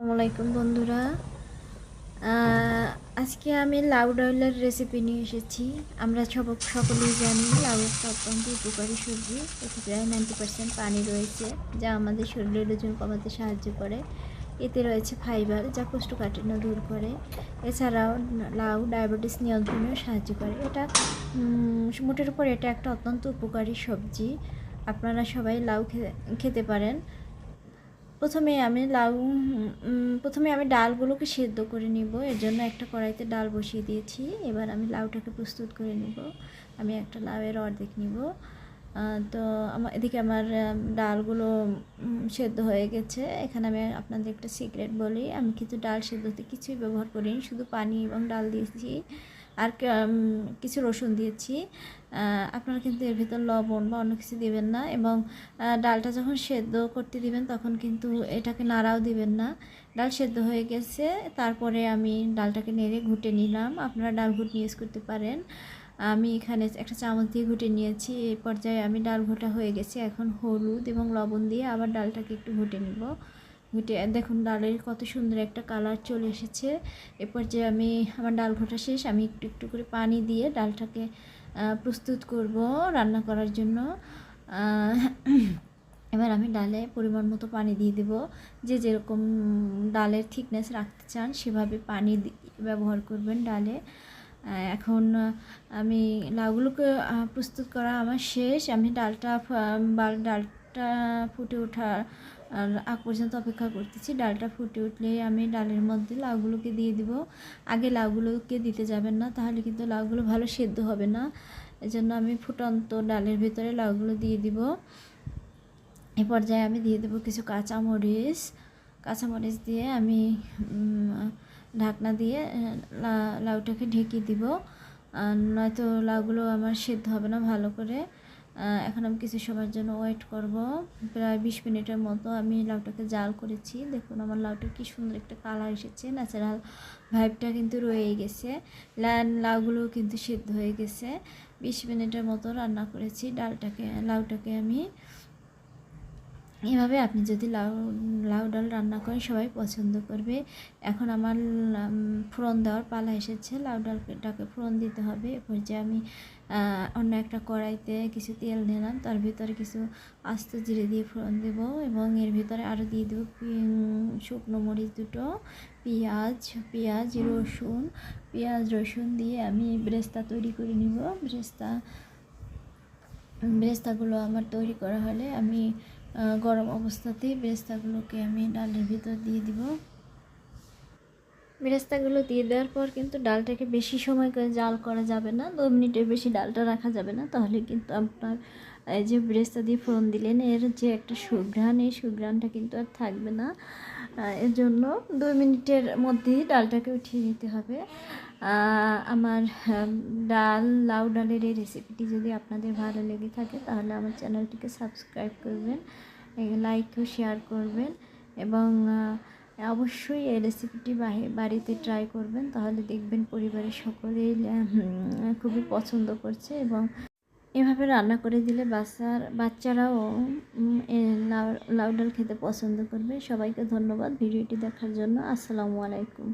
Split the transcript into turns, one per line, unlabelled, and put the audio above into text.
আসসালামাইকুম বন্ধুরা। আজকে আমি লাউ ডাউলের রেসিপি নিয়ে এসেছি। আমরা সব সকলেই জানি লাউ একটা অত্যন্ত উপকারী সবজি। এতে প্রায় নাইনটি পার্সেন্ট পানি রয়েছে, যা আমাদের শরীরের ওজন কমাতে সাহায্য করে। এতে রয়েছে ফাইবার যা কোষ্ঠকাঠিন্য দূর করে। এছাড়াও লাউ ডায়াবেটিস নিয়ন্ত্রণেও সাহায্য করে। এটা মোটের উপর এটা একটা অত্যন্ত উপকারী সবজি। আপনারা সবাই লাউ খেতে পারেন। প্রথমে আমি লাউ প্রথমে আমি ডালগুলোকে সেদ্ধ করে নিব। এর জন্য একটা কড়াইতে ডাল বসিয়ে দিয়েছি। এবার আমি লাউটাকে প্রস্তুত করে নিব। আমি একটা লাউয়ের অর্ধেক নিব। তো আমার এদিকে আমার ডালগুলো সেদ্ধ হয়ে গেছে। এখানে আমি আপনাদের একটা সিক্রেট বলি। আমি কিন্তু ডাল সেদ্ধতে কিছুই ব্যবহার করিনি। শুধু পানি এবং ডাল দিয়েছি। আর কিছু রসুন দিয়েছি। আপনারা কিন্তু এর ভিতর লবণ বা অন্য কিছু দিবেন না এবং ডালটা যখন সেদ্ধ করতে দিবেন তখন কিন্তু এটাকে নাড়াও দিবেন না। ডাল সেদ্ধ হয়ে গেছে, তারপরে আমি ডালটাকে নেড়ে ঘুটে নিলাম। আপনারা ডাল ঘুটনি ইউজ করতে পারেন। আমি এখানে একটা চামচ দিয়ে ঘুটে নিয়েছি। এই পর্যায়ে আমি ডাল ঘোটা হয়ে গেছে। এখন হলুদ এবং লবণ দিয়ে আবার ডালটাকে একটু ঘুটে নিব। ঘুটে দেখুন, ডালের কত সুন্দর একটা কালার চলে এসেছে। এরপর যে আমি আমার ডাল ঘোটা শেষ, আমি একটু একটু করে পানি দিয়ে ডালটাকে প্রস্তুত করব রান্না করার জন্য। এবার আমি ডালে পরিমাণ মতো পানি দিয়ে দেব। যে যেরকম ডালের থিকনেস রাখতে চান, সেভাবে পানি ব্যবহার করবেন ডালে। এখন আমি লাউগুলোকে প্রস্তুত করা আমার শেষ। আমি ডালটা বা ডালটা ফুটে ওঠার, আর আগ পর্যন্ত অপেক্ষা করতেছি। ডালটা ফুটে উঠলে আমি ডালের মধ্যে লাউগুলোকে দিয়ে দিব। আগে লাউগুলোকে দিতে যাবেন না, তাহলে কিন্তু লাউগুলো ভালো সেদ্ধ হবে না। এজন্য আমি ফুটন্ত ডালের ভিতরে লাউগুলো দিয়ে দিব। এ পর্যায়ে আমি দিয়ে দেবো কিছু কাঁচামরিচ। কাঁচামরিচ দিয়ে আমি ঢাকনা দিয়ে লাউটাকে ঢেকে দিব। নয়তো লাউগুলো আমার সেদ্ধ হবে না ভালো করে। এখন আমি কিছু সময়ের জন্য ওয়েট করব। প্রায় বিশ মিনিটের মতো আমি লাউটাকে জাল করেছি। দেখুন আমার লাউটা কি সুন্দর একটা কালার এসেছে। ন্যাচারাল ভাইবটা কিন্তু রয়ে গেছে। লাউগুলো কিন্তু সিদ্ধ হয়ে গেছে। বিশ মিনিটের মতো রান্না করেছি। ডালটাকে, লাউটাকে আমি এভাবে আপনি যদি লাউ লাউ ডাল রান্না করেন, সবাই পছন্দ করবে। এখন আমার ফোড়ন দেওয়ার পালা এসেছে। লাউ ডালটাকে ফোড়ন দিতে হবে। এরপর যে আমি অন্য একটা কড়াইতে কিছু তেল নিলাম, তার ভিতরে কিছু আস্ত জিরে দিয়ে ফোড়ন দেব এবং এর ভিতরে আরও দিয়ে দেবো শুকনো মরিচ দুটো, পেঁয়াজ পেঁয়াজ, রসুন। পেঁয়াজ, রসুন দিয়ে আমি ব্রেস্তা তৈরি করে নিব। ব্রেস্তা, ব্রেস্তাগুলো আমার তৈরি করা হলে আমি গরম অবস্থাতেই বেরেস্তাগুলোকে আমি ডালের ভিতর দিয়ে দিব। বেরেস্তাগুলো দিয়ে দেওয়ার পর কিন্তু ডালটাকে বেশি সময় করে জাল করা যাবে না। দু মিনিটের বেশি ডালটা রাখা যাবে না। তাহলে কিন্তু আপনার, এই যে বেরেস্তা দিয়ে ফোড়ন দিলেন, এর যে একটা সুঘ্রাণ, এই সুঘ্রাণটা কিন্তু আর থাকবে না। এর জন্য দুই মিনিটের মধ্যেই ডালটাকে উঠিয়ে নিতে হবে। আমার ডাল, লাউ ডালের এই রেসিপিটি যদি আপনাদের ভালো লেগে থাকে, তাহলে আমার চ্যানেলটিকে সাবস্ক্রাইব করবেন লাইক ও শেয়ার করবেন এবং অবশ্যই এই রেসিপিটি বাড়িতে ট্রাই করবেন, তাহলে দেখবেন পরিবারের সকলেই খুবই পছন্দ করছে এবং এভাবে রান্না করে দিলে বাচ্চার, বাচ্চারাও লাউ ডাল খেতে পছন্দ করবে। সবাইকে ধন্যবাদ ভিডিওটি দেখার জন্য। আসসালামু আলাইকুম।